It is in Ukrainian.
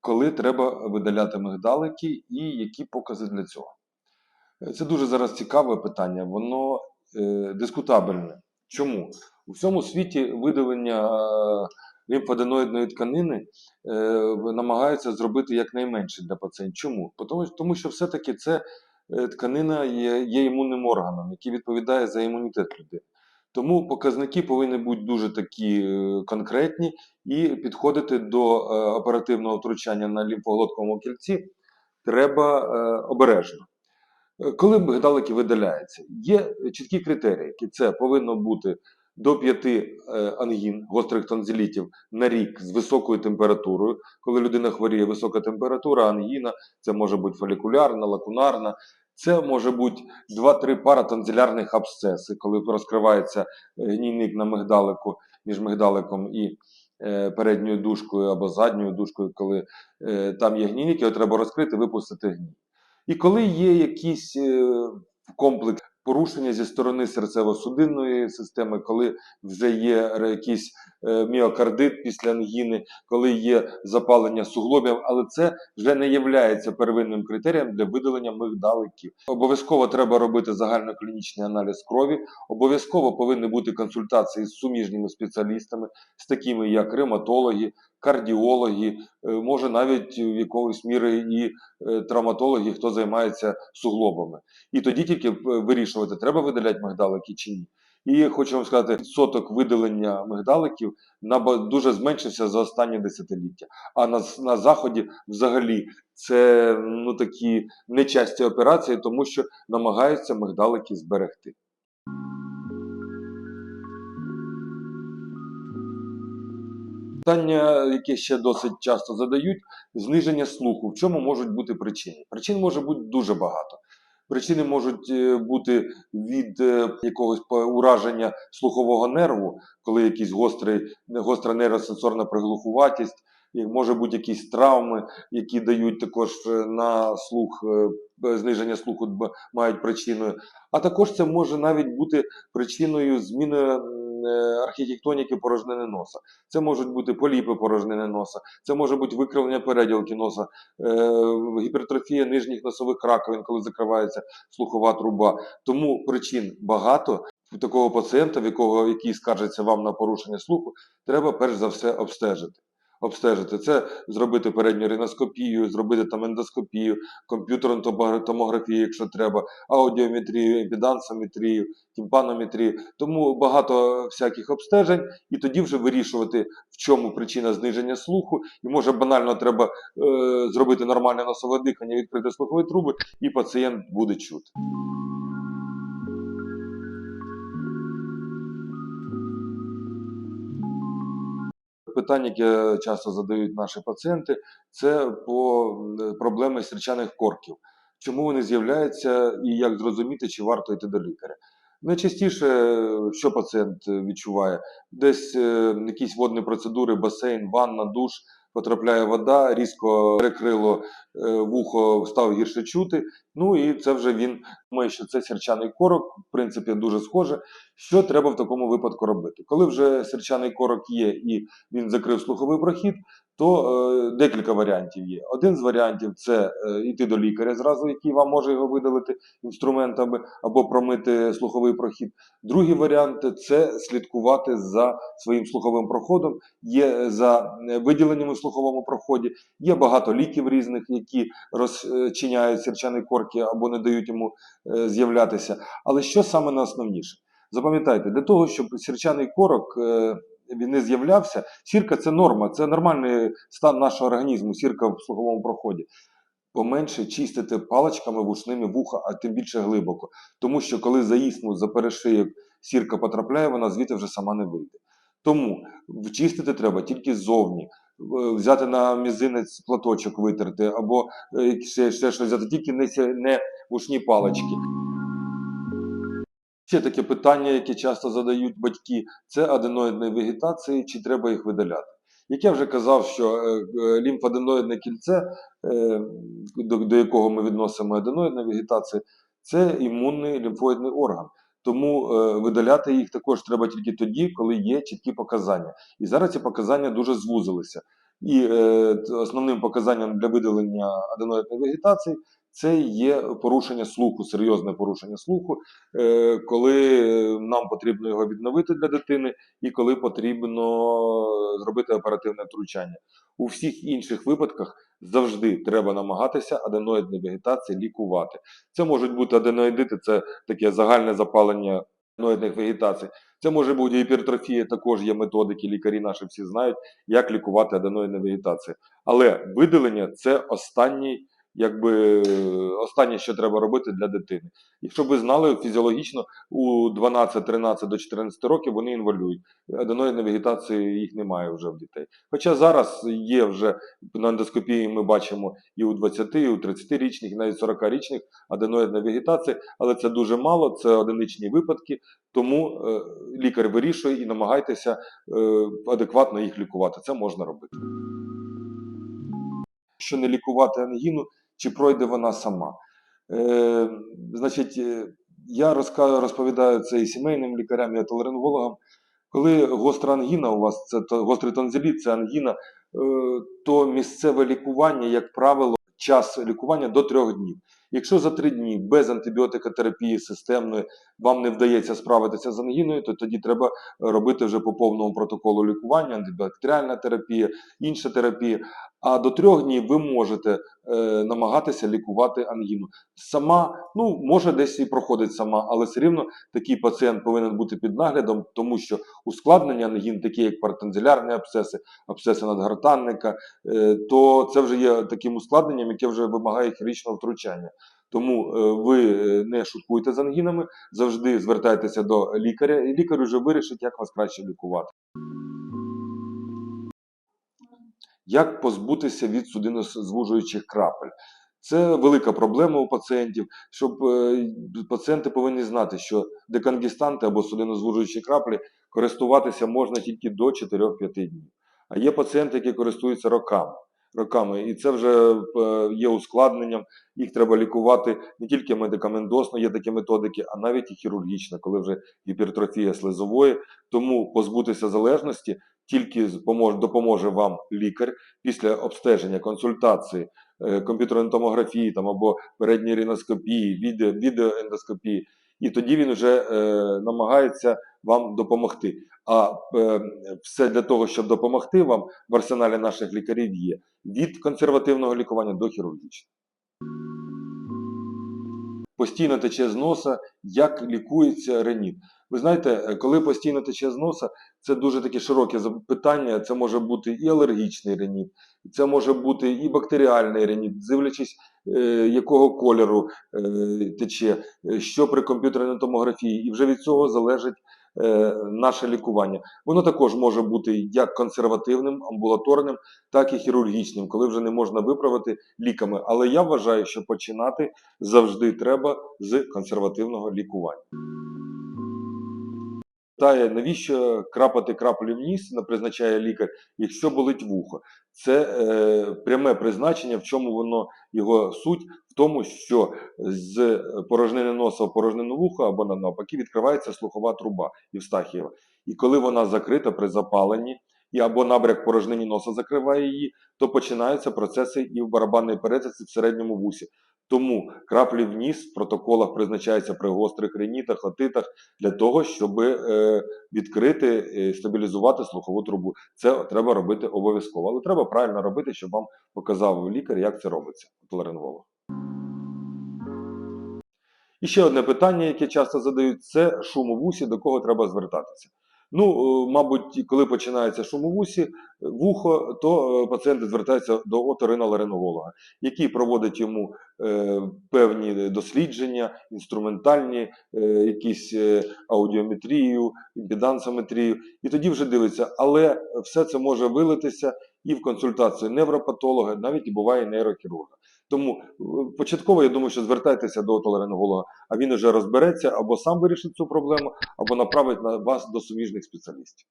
коли треба видаляти мигдалики і які покази для цього. Е, Це дуже зараз цікаве питання, воно е, дискутабельне. Чому? У всьому світі видалення е, лімфаденоїдної тканини е, намагаються зробити якнайменше для пацієнтів. Чому? Тому, тому що все-таки це е, тканина є, є імунним органом, який відповідає за імунітет людини. Тому показники повинні бути дуже такі е, конкретні і підходити до е, оперативного втручання на лімфоглотковому кільці треба е, обережно. Коли мигдалики видаляються, є чіткі критерії, які це повинно бути до 5 ангін, гострих тонзилітів на рік з високою температурою. Коли людина хворіє, висока температура, ангіна, це може бути фолікулярна, лакунарна. Це може бути 2-3 паратонзилярних абсцеси, коли розкривається е, гнійник на мигдалику між мигдаликом і е, передньою дужкою або задньою дужкою, коли е, там є гнійник, його треба розкрити, випустити гній. І коли є якийсь комплекс порушення зі сторони серцево-судинної системи, коли вже є е, міокардит після ангіни, коли є запалення суглобів, але це вже не є первинним критерієм для видалення мигдаликів. Обов'язково треба робити загальноклінічний аналіз крові. Обов'язково повинні бути консультації з суміжніми спеціалістами, з такими як ревматологи, кардіологи, е, може навіть в якоїсь міри і е, травматологи, хто займається суглобами. І тоді тільки е, вирішувати, треба видаляти мигдалики чи ні. І хочу вам сказати, відсоток видалення мигдаликів дуже зменшився за останні десятиліття. А на, на заході взагалі це ну такі нечасті операції, тому що намагаються мигдалики зберегти. Питання, яке ще досить часто задають, зниження слуху. В чому можуть бути причини? Причин може бути дуже багато. Причини можуть е, бути від е, якогось ураження слухового нерву, коли якийсь гострий, гостра нейросенсорна приглухуватість, і може бути якісь травми, які дають також е, на слух, зниження слуху мають причиною. А також це може навіть бути причиною зміни архітектоніки порожнини носа. Це можуть бути поліпи порожнини носа, це може бути викривлення переділки носа, е, гіпертрофія нижніх носових раковин, коли закривається слухова труба. Тому причин багато. Такого пацієнта, в якого який скаржиться вам на порушення слуху, треба перш за все обстежити. Обстежити це зробити передню риноскопію, зробити там ендоскопію, комп'ютерну томографію, якщо треба, аудіометрію, епідансометрію, тімпанометрію. Тому багато всяких обстежень, і тоді вже вирішувати, в чому причина зниження слуху. І може банально треба е, зробити нормальне носове дихання, відкрити слухові труби, і пацієнт буде чути. Питання, яке часто задають наші пацієнти, це по е, проблеми сірчаних корків. Чому вони з'являються і як зрозуміти, чи варто йти до лікаря? Найчастіше, е, що пацієнт е, відчуває, десь якісь водні процедури, басейн, ванна, душ, потрапляє вода, різко перекрило вухо, став гірше чути. Ну і це вже він думає, що це сірчаний корок, в принципі, дуже схоже. Що треба в такому випадку робити? Коли вже сірчаний корок є і він закрив слуховий прохід, то е, декілька варіантів є. Один з варіантів це е, йти до лікаря зразу, який вам може його видалити інструментами або промити слуховий прохід. Другий варіант це слідкувати за своїм слуховим проходом. Є за е, виділеннями в слуховому проході, є багато ліків різних, які розчиняють сірчані корки або не дають йому е, з'являтися. Але що саме найосновніше? Запам'ятайте, для того, щоб сірчаний корок е, він не з'являвся, сірка це норма, це нормальний стан нашого організму, сірка в слуховому проході. Поменше чистити паличками вушними вуха, а тим більше глибоко. Тому що коли заїсну за перешийок сірка потрапляє, вона звідти вже сама не вийде. Тому чистити треба тільки ззовні. Е, Взяти на мізинець платочок витерти, або е, ще, ще щось взяти, тільки не, не вушні палички. Ще таке питання, яке часто задають батьки, це аденоїдної вегетації, чи треба їх видаляти. Як я вже казав, що е, лімфаденоїдне кільце, до, якого ми відносимо аденоїдна вегетація, це імунний лімфоїдний орган. Тому е, видаляти їх також треба тільки тоді, коли є чіткі показання. І зараз ці показання дуже звузилися. І е, основним показанням для видалення аденоїдної вегетації це є порушення слуху, серйозне порушення слуху, е, коли нам потрібно його відновити для дитини, і коли потрібно зробити оперативне втручання. У всіх інших випадках завжди треба намагатися аденоїдні вегетації лікувати. Це можуть бути аденоїдити, це таке загальне запалення аденоїдних вегетацій. Це може бути гіпертрофія, також є методики, лікарі наші всі знають, як лікувати аденоїдні вегетації. Але видалення це останній, якби, останнє, що треба робити для дитини. Щоб ви знали, фізіологічно у 12, 13 до 14 років вони інвалюють. Аденоїдної вегетації їх немає вже в дітей. Хоча зараз є вже на ендоскопії, ми бачимо і у 20, і у 30-річних, і навіть 40-річних аденоїдна вегетація, але це дуже мало, це одиничні випадки, тому е, лікар вирішує і намагайтеся е, адекватно їх лікувати. Це можна робити. Якщо не лікувати ангіну, чи пройде вона сама? Е, значить, е, я розповідаю це і сімейним лікарям, і отоларингологам. Коли гостра ангіна у вас, це гострий тонзиліт, це ангіна, е, то місцеве лікування, як правило, час лікування до трьох днів. Якщо за три дні без антибіотикотерапії системної вам не вдається справитися з ангіною, то тоді треба робити вже по повному протоколу лікування, антибактеріальна терапія, інша терапія. А до трьох днів ви можете е, намагатися лікувати ангіну. Сама, ну може десь і проходить сама, але все рівно такий пацієнт повинен бути під наглядом, тому що ускладнення ангін, такі як партензилярні абсцеси, абсцеси надгортанника, е, то це вже є таким ускладненням, яке вже вимагає хірургічного втручання. Тому е, ви е, не шуткуйте з ангінами, завжди звертайтеся до лікаря, і лікар вже вирішить, як вас краще лікувати. Як позбутися від судинозвужуючих крапель? Це велика проблема у пацієнтів, щоб е, пацієнти повинні знати, що декангістанти або судинозвужуючі краплі користуватися можна тільки до 4-5 днів. А є пацієнти, які користуються роками. Роками, і це вже е, є ускладненням. Їх треба лікувати не тільки медикаментосно, є такі методики, а навіть і хірургічно, коли вже гіпертрофія слизової. Тому позбутися залежності тільки допоможе вам лікар після обстеження, консультації, е, комп'ютерної томографії там, або передньої ріноскопії, відео, відеоендоскопії. І тоді він вже е, намагається вам допомогти. А е, все для того, щоб допомогти вам в арсеналі наших лікарів є від консервативного лікування до хірургічного. Постійно тече з носа, як лікується реніт. Ви знаєте, е, коли постійно тече з носа, це дуже таке широке запитання. Це може бути і алергічний реніт, це може бути і бактеріальний реніт, дивлячись, е, якого кольору е, тече, що при комп'ютерній томографії, і вже від цього залежить е, наше лікування. Воно також може бути як консервативним, амбулаторним, так і хірургічним, коли вже не можна виправити ліками. Але я вважаю, що починати завжди треба з консервативного лікування. Питає, навіщо крапати краплю в ніс, призначає лікар, якщо болить вухо. Це е, пряме призначення, в чому воно його суть, в тому, що з порожнини носа в порожнину вуха або навпаки відкривається слухова труба Євстахієва. І коли вона закрита при запаленні, і або набряк порожнині носа закриває її, то починаються процеси і в барабанній перетиці в середньому вусі. Тому краплі в ніс в протоколах призначаються при гострих ринітах, отитах для того, щоб е, відкрити, е, стабілізувати слухову трубу. Це треба робити обов'язково. Але треба правильно робити, щоб вам показав лікар, як це робиться, ларинголог. І ще одне питання, яке часто задають, це шум у вусі, до кого треба звертатися. Ну, е, мабуть, коли починається шум у вусі, е, вухо, то е, пацієнти звертаються до оториноларинголога, який проводить йому певні дослідження, інструментальні, якісь аудіометрію, імпедансометрію, і тоді вже дивиться. Але все це може вилитися і в консультацію невропатолога, навіть і буває нейрохірурга. Тому е, початково я думаю, що звертайтеся до отоларинголога, а він уже розбереться або сам вирішить цю проблему, або направить на вас до суміжних спеціалістів.